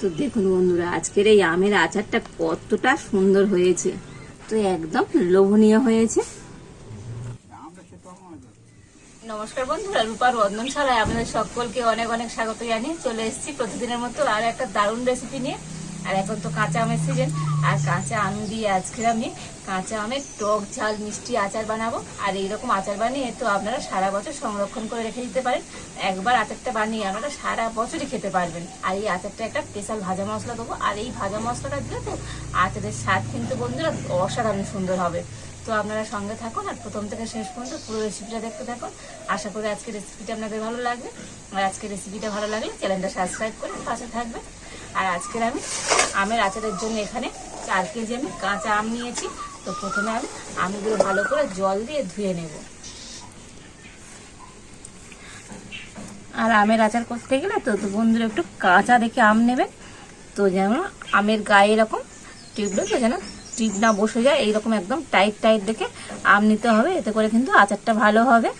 তো দেখুন বন্ধুরা, আজকের এই আমের আচারটা কতটা সুন্দর হয়েছে। তো একদম লোভনীয় হয়েছে। নমস্কার বন্ধুরা রূপার রন্ধনশালায় আপনাদের সকলকে অনেক অনেক স্বাগত জানিয়ে চলে এসেছি। প্রতিদিনের মতো আর একটা দারুণ রেসিপি নিয়ে। আর এখন তো কাঁচা আমের সিজন আর কাঁচা আম দিয়ে আজকে আমি কাঁচা আমের টক ঝাল, মিষ্টি আচার বানাবো। আর এইরকম আচার বানিয়ে তো আপনারা সারা বছর সংরক্ষণ করে রেখে দিতে পারেন। একবার আচারটা বানিয়ে আপনারা সারা বছরই খেতে পারবেন। আর এই আচারটা একটা স্পেশাল ভাজা মশলা দেবো। আর এই ভাজা মশলাটা দিলে তো আচারের স্বাদ কিন্তু বন্ধুরা অসাধারণ সুন্দর হবে। তো আপনারা সঙ্গে থাকুন আর প্রথম থেকে শেষ পর্যন্ত পুরো রেসিপিটা দেখতে থাকুন। আশা করি আজকের রেসিপিটা আপনাদের ভালো লাগবে। আর আজকের রেসিপিটা ভালো লাগলে চ্যানেলটা সাবস্ক্রাইব করে পাশে থাকবে আর আজকের আমি আমের আচারের জন্য এখানে চার কেজি আমি কাঁচা আম নিয়েছি। তো প্রথমে আমি আমগুলো ভালো করে জল দিয়ে ধুয়ে নেব। আর আমের আচার করতে গেলে তো বন্ধুরা একটু কাঁচা দেখে আম নেবেন। তো যেন আমের গায়ে এরকম টিপলো তো যেন টিপ না বসে যায়, এইরকম একদম টাইট টাইট দেখে আম নিতে হবে। এতে করে কিন্তু আচারটা ভালো হবে।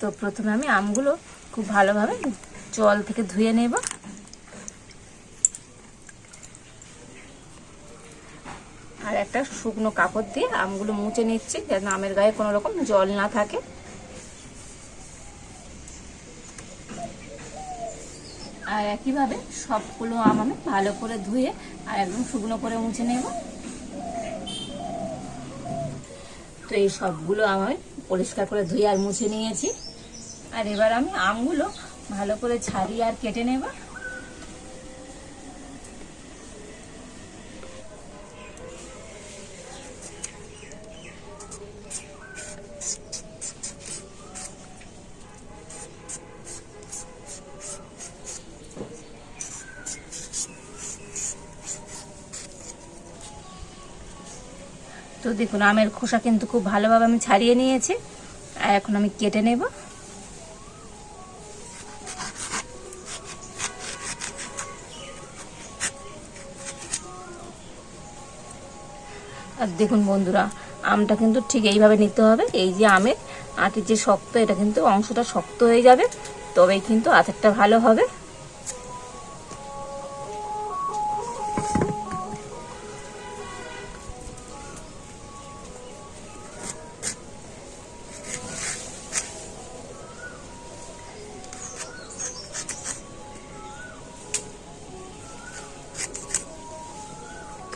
তো প্রথমে আমি আমগুলো খুব ভালোভাবে জল থেকে ধুয়ে নেব। আর একটা শুকনো কাপড় দিয়ে আমগুলো মুছে নিচ্ছি যেন আমের গায়ে কোনো রকম জল না থাকে। আর একইভাবে সবগুলো আম আমি ভালো করে ধুয়ে আর একদম শুকনো করে মুছে নেব। তো এই সবগুলো আমি পরিষ্কার করে ধুয়ে আর মুছে নিয়েছি। আর এবার আমি আমগুলো ভালো করে ছাড়িয়ে আর কেটে নেব। তো দেখুন, আমের খোসা কিন্তু খুব ভালোভাবে আমি ছাড়িয়ে নিয়েছি। আর এখন আমি কেটে নেব। আর দেখুন বন্ধুরা, আমটা কিন্তু ঠিক এইভাবে নিতে হবে। এই যে আমের আটির যে শক্ত, এটা কিন্তু অংশটা শক্ত হয়ে যাবে, তবেই কিন্তু আচারটা ভালো হবে।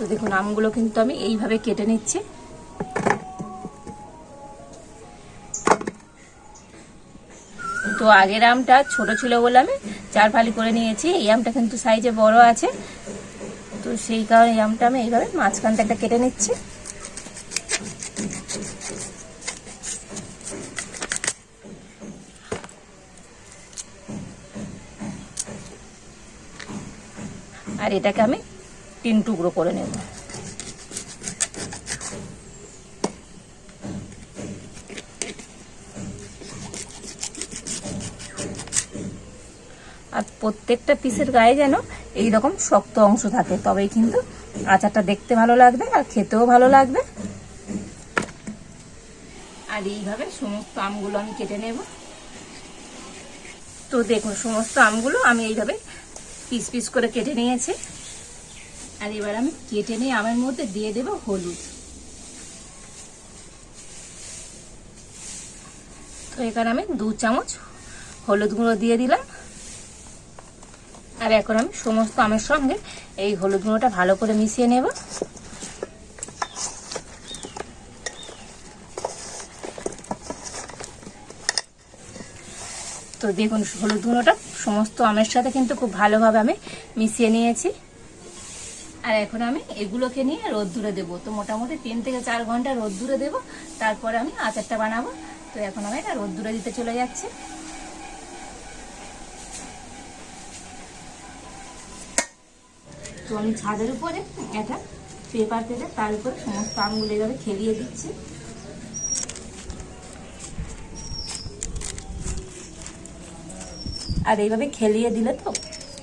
তো দেখুন, আমগুলো কিন্তু আমি এইভাবে কেটে নিচ্ছি। তো আগের আমটা ছোট ছিল বলে আমি চার ফালি করে নিয়েছি। এই আমটা কিন্তু সাইজে বড় আছে। তো সেই কারণে এই আমটা আমি এইভাবে মাঝখানটা একটা কেটে নিচ্ছি। আর এটাকে আমি তিন টুকরো করে নেব। আর প্রত্যেকটা পিসের গায়ে যেন এই রকম শক্ত অংশ থাকে তবেই কিন্তু আচারটা দেখতে ভালো লাগবে আর খেতেও ভালো লাগবে। আর এইভাবে সমস্ত আমগুলো আমি কেটে নেব। তো দেখুন, সমস্ত আমগুলো আমি এইভাবে পিস পিস করে কেটে নিয়েছি। আর এবার আমি কেটে নিয়ে আমের মধ্যে দিয়ে দেব হলুদ। তো এখানে আমি দু চামচ হলুদ গুঁড়ো দিয়ে দিলাম। আর এখন আমি সমস্ত আমের সঙ্গে এই হলুদ গুঁড়োটা ভালো করে মিশিয়ে নেব। তো দেখুন, হলুদ গুঁড়োটা সমস্ত আমের সাথে কিন্তু খুব ভালোভাবে আমি মিশিয়ে নিয়েছি। আর এখন আমি এগুলোকে নিয়ে রোদ্দুরে দেবো। তো মোটামুটি তিন থেকে চার ঘণ্টা রোদ্দুরে দেবো। তারপরে আমি আচারটা বানাবো। তো এখন আমি এটা রোদ্দুরে দিতে চলে যাচ্ছি। তো আমি ছাদের উপরে একটা পেপার পেতে তার উপরে সমস্ত আমগুলো এইভাবে খেলিয়ে দিচ্ছি। আর এইভাবে খেলিয়ে দিলে তো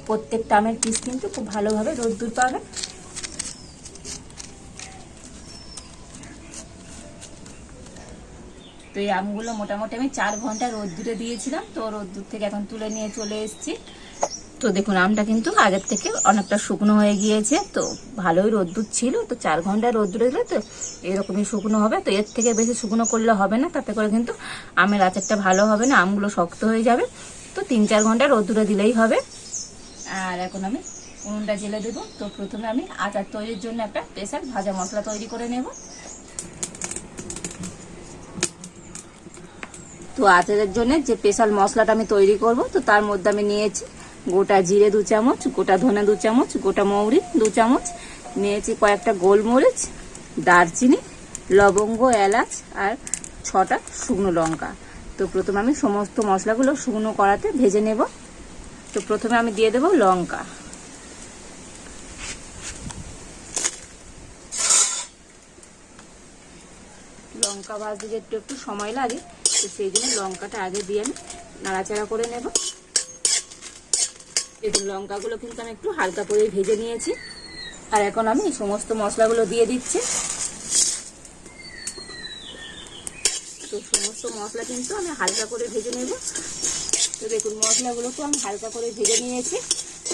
প্রত্যেকটা আমের পিস কিন্তু খুব ভালোভাবে রোদ্দুর পাবে। তো এই আমগুলো মোটামুটি আমি চার ঘণ্টা রোদ্দুরে দিয়েছিলাম। তো রোদ্দুর থেকে এখন তুলে নিয়ে চলে এসেছি। তো দেখুন, আমটা কিন্তু আগের থেকে অনেকটা শুকনো হয়ে গিয়েছে। তো ভালোই রোদ্দুর ছিল। তো চার ঘণ্টা রোদ্দুরে দিলে তো এরকমই শুকনো হবে। তো এর থেকে বেশি শুকনো করলে হবে না। তাতে করে কিন্তু আমের আচারটা ভালো হবে না। আমগুলো শক্ত হয়ে যাবে। তো তিন চার ঘণ্টা রোদ্দুরে দিলেই হবে। আর এখন আমি উনুনটা জেলে দেব। তো প্রথমে আমি আচার তৈরির জন্য একটা স্পেশাল ভাজা মশলা তৈরি করে নেব। তো আচারের জন্য যে স্পেশাল মশলাটা আমি তৈরি করব, তো তার মধ্যে আমি নিয়েছি গোটা জিরে দু চামচ, গোটা ধনে দু চামচ, গোটা মৌরি দু চামচ, নিয়েছি কয়েকটা গোলমরিচ, দারচিনি, লবঙ্গ, এলাচ আর ছটা শুকনো লঙ্কা। তো প্রথমে আমি সমস্ত মশলাগুলো শুকনো করাতে ভেজে নেব। তো প্রথমে আমি দিয়ে দেব লঙ্কা। লঙ্কা ভাজতে যে একটু একটু সময় লাগে, তো সেই জন্য লঙ্কাটা আগে দিয়ে আমি নাড়াচাড়া করে নেব। দেখুন, লঙ্কাগুলো কিন্তু আমি একটু হালকা করে ভেজে নিয়েছি। আর এখন আমি সমস্ত মশলাগুলো দিয়ে দিচ্ছি। তো সমস্ত মশলা কিন্তু আমি হালকা করে ভেজে নেব। তো দেখুন, মশলাগুলোকে আমি হালকা করে ভেজে নিয়েছি।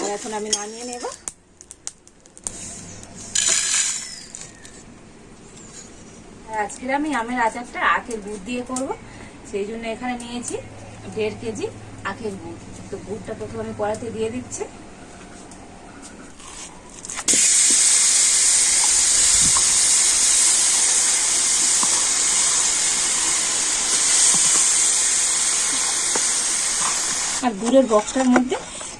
আর এখন আমি নামিয়ে নেব। আর আজকের আমি আমের আচারটা আখের গুড় দিয়ে করব। সেই জন্য এখানে নিয়েছি দেড় কেজি আখের গুড়। তো গুড়টা প্রথমে আমি কড়াতে দিয়ে দিচ্ছি। গুড়ের বক্সটার মধ্যে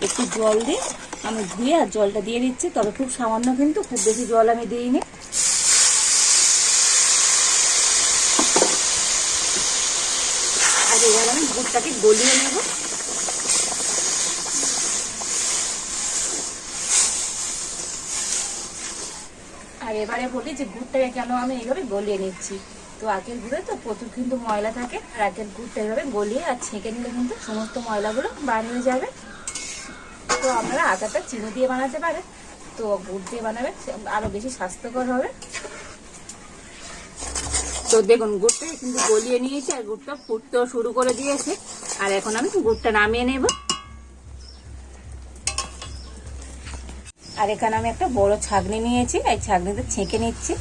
একটু জল দিয়ে আমি ধুয়ে আর জলটা দিয়ে দিচ্ছি। তবে খুব সামান্য কিন্তু, খুব বেশি জল আমি দিইনি। আর এবার আমি গুড়টাকে গলিয়ে নেব। আর এবারে বলি যে, গুড়টাকে কেন আমি এইভাবে গলিয়ে নিচ্ছি। তো আখের গুড়ে, তো প্রচুর কিন্তু ময়লা থাকে। আর আখের গুড়টা এইভাবে গলিয়ে আর ছেঁকে নিলে কিন্তু সমস্ত ময়লাগুলো বার হয়ে যাবে। তো আপনারা আচারটা চিনি দিয়ে বানাতে পারে তো গুড় দিয়ে বানাবে আরও বেশি স্বাস্থ্যকর হবে। তো দেখুন, গুড়টা কিন্তু গলিয়ে নিয়েছি আর গুড়টা ফুটতেও শুরু করে দিয়েছে। আর এখন আমি গুড়টা নামিয়ে নেব। আর এখানে আমি একটা বড় ছাগনি নিয়েছি এই ছাগনিতে ছেঁকে নিচ্ছি।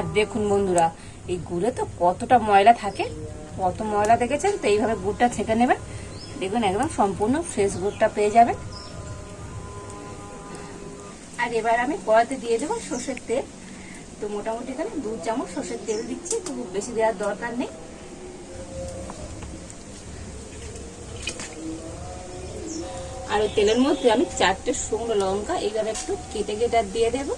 আর দেখুন বন্ধুরা, এই গুড়ে তো কতটা ময়লা থাকে। কত ময়লা দেখেছেন? তো এইভাবে গুড়টা ছেঁকে নেবেন। দেখবেন একদম সম্পূর্ণ ফ্রেশ গুড়টা পেয়ে যাবেন। আর এবার আমি কড়াতে দিয়ে দেবো সর্ষের তেল। তো মোটামুটি এখানে দু চামচ সর্ষের তেল দিচ্ছি খুব বেশি দেওয়ার দরকার নেই। আর ওই তেলের মধ্যে আমি চারটে শুকনো লঙ্কা এইভাবে একটু কেটে কেটে দিয়ে দেবো।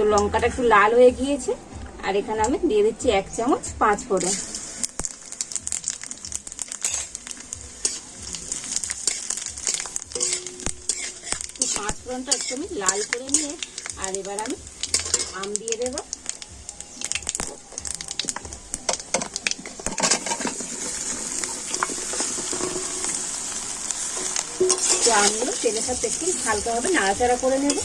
তো লঙ্কাটা একটু লাল হয়ে গিয়েছে। আর এখানে আমি দিয়ে দিচ্ছি এক চামচ পাঁচ ফোড়ন। পাঁচ ফোড়নটা একটু আমি লাল করে নিয়ে, আর এবার আমি আম দিয়ে দেব। তো আমগুলো তেলের সাথে একটু হালকাভাবে নাড়াচাড়া করে নেব।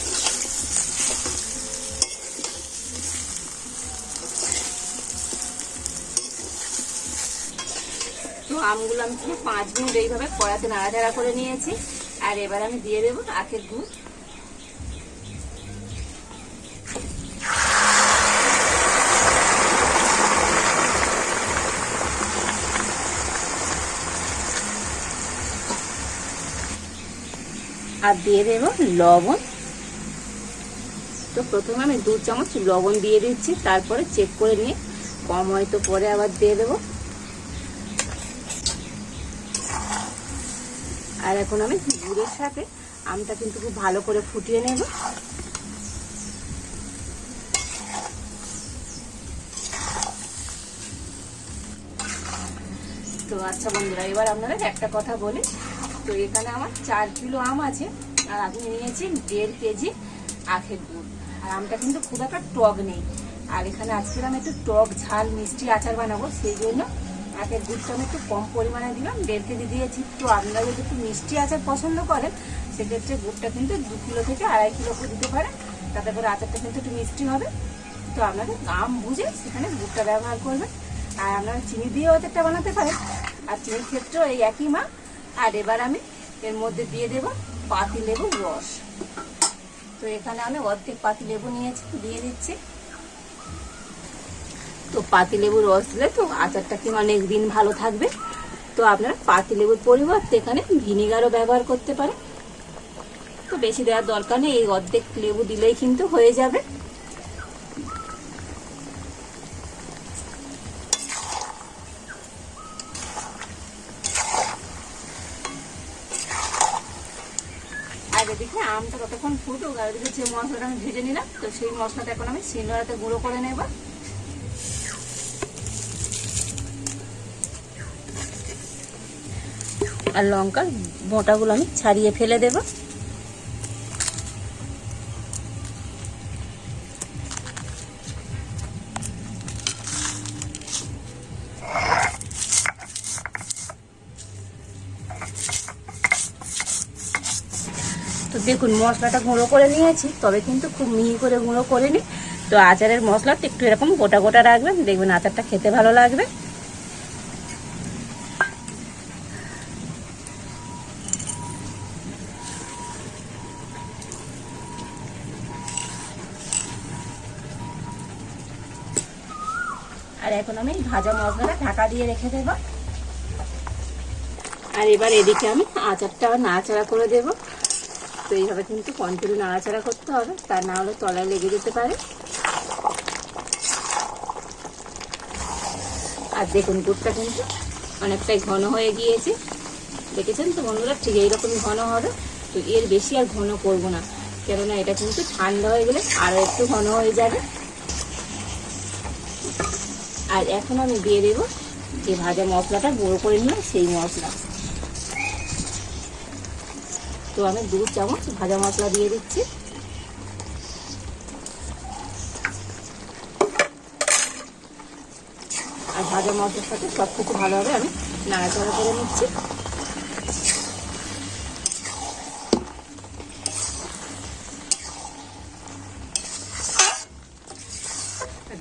আমগুলো আমি পুরো পাঁচ মিনিট এইভাবে কড়াতে নাড়াচাড়া করে নিয়েছি। আর এবার আমি দিয়ে দেবো আখের দুধ আর দিয়ে দেব লবণ। তো প্রথমে আমি দু চামচ লবণ দিয়ে দিচ্ছি, তারপরে চেক করে নিয়ে, কম হয়তো পরে আবার দিয়ে দেবো। আর এখন আমি গুড়ের সাথে আমটা কিন্তু খুব ভালো করে ফুটিয়ে নেব। তো আচ্ছা বন্ধুরা, এবার আপনাদের একটা কথা বলি। তো এখানে আমার চার কিলো আম আছে, আর আমি নিয়েছি দেড় কেজি আখের গুড়। আর আমটা কিন্তু খুব একটা টক নেই। আর এখানে আজকে আমি একটু টক, ঝাল, মিষ্টি আচার বানাবো, সেই জন্য আখের গুড়টা আমি একটু কম পরিমাণে দিলাম, দেড় কেজি দিয়েছি। তো আপনারা যদি একটু মিষ্টি আচার পছন্দ করেন, সেক্ষেত্রে গুড়টা কিন্তু দু কিলো থেকে আড়াই কিলো করে দিতে পারেন। তাতে করে আচারটা কিন্তু একটু মিষ্টি হবে। তো আপনাদের দাম বুঝে সেখানে গুড়টা ব্যবহার করবেন। আর আপনারা চিনি দিয়েও আচারটা বানাতে পারেন। আর চিনির ক্ষেত্রেও এই একই মা। আর এবার আমি এর মধ্যে দিয়ে দেবো পাতি লেবুর রস। তো এখানে আমি অর্ধেক পাতি লেবু নিয়েছি, দিয়ে দিচ্ছি। তো পাতি লেবুর রস দিলে তো আচারটা কি অনেক দিন ভালো থাকবে। তো আপনারা পাতি লেবুর পরিবর্তে এখানে ভিনিগারও ব্যবহার করতে পারেন। তো বেশি দেওয়ার দরকার নেই, এই অর্ধেক লেবু দিলেই কিন্তু হয়ে যাবে। আমটা কতক্ষণ ফুটুক, আর এদিকে যে মশলাটা আমি ভেজে নিলাম, তো সেই মশলাটা এখন আমি শিলনোড়াতে গুঁড়ো করে নেব। আর লঙ্কার বোঁটাগুলো আমি ছাড়িয়ে ফেলে দেব। তো দেখুন, মশলাটা গুঁড়ো করে নিয়েছি, তবে কিন্তু খুব মিহি করে গুঁড়ো করে নি তো আচারের মশলাটা একটু এরকম গোটা গোটা রাখবেন, দেখবেন আচারটা খেতে ভালো লাগবে। আর এখন আমি ভাজা মশলাটা ঢাকা দিয়ে রেখে দেবো। আর এবার এদিকে আমি আচারটা নাড়াচাড়া করে দেবো। তো এইভাবে কিন্তু কন্টিনিউ নাড়াচাড়া করতে হবে, তা না হলে তলায় লেগে যেতে পারে। আর দেখুন গুড়টা কিন্তু অনেকটাই ঘন হয়ে গিয়েছে। দেখেছেন তো বন্ধুরা? ঠিক এইরকমই ঘন হবে। তো এর বেশি আর ঘন করব না, কেননা এটা কিন্তু ঠান্ডা হয়ে গেলে আরও একটু ঘন হয়ে যাবে। আর এখন আমি দিয়ে দেবো যে ভাজা মশলাটা, গুঁড়ো করে নিলাম সেই মশলা। তো আমি দু চামচ ভাজা মশলা দিয়ে দিচ্ছি। আর ভাজা মশলার সাথে সব কিছু ভালোভাবে আমি নাড়াচাড়া করে নিচ্ছি।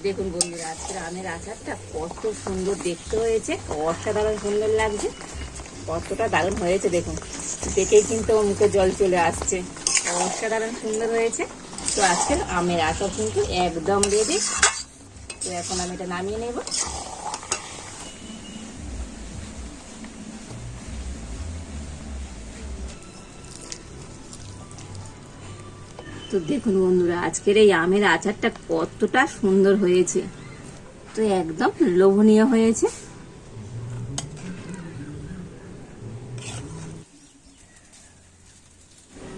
দেখুন বন্ধুরা আজকের আমের আচারটা কত সুন্দর দেখতে হয়েছে, অসাধারণ সুন্দর লাগছে, কতটা দারুণ হয়েছে দেখুন। দেখেই কিন্তু মুখে জল চলে আসছে, অসাধারণ সুন্দর হয়েছে। তো আজকের আমের আচার কিন্তু একদম রেডি তো এখন আমি এটা নামিয়ে নেব। তো দেখুন বন্ধুরা, আজকের এই আমের আচারটা কতটা সুন্দর হয়েছে। তো একদম লোভনীয় হয়েছে।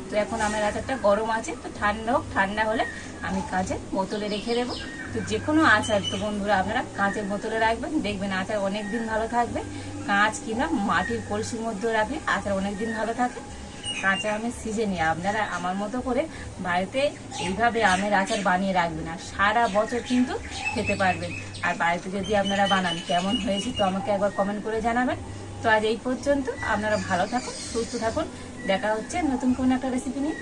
তো এখন আমের আচারটা গরম আছে, তো ঠান্ডা হোক, ঠান্ডা হলে আমি কাঁচের বোতলে রেখে দেবো। তো যে কোনো আচার তো বন্ধুরা, আপনারা কাঁচের বোতলে রাখবেন, দেখবেন আচার অনেক দিন ভালো থাকবে। কাঁচ কিংবা মাটির কলসির মধ্যে রাখলে আচার অনেক দিন ভালো থাকে। কাঁচা আমের সিজনে আপনারা আমার মতো করে বাড়িতে এইভাবে আমের আচার বানিয়ে রাখবেন আর সারা বছর কিন্তু খেতে পারবেন। আর বাড়িতে যদি আপনারা বানান, কেমন হয়েছে তো আমাকে একবার কমেন্ট করে জানাবেন। তো আজ এই পর্যন্ত, আপনারা ভালো থাকুন, সুস্থ থাকুন। দেখা হচ্ছে নতুন কোনো একটা রেসিপি নিয়ে।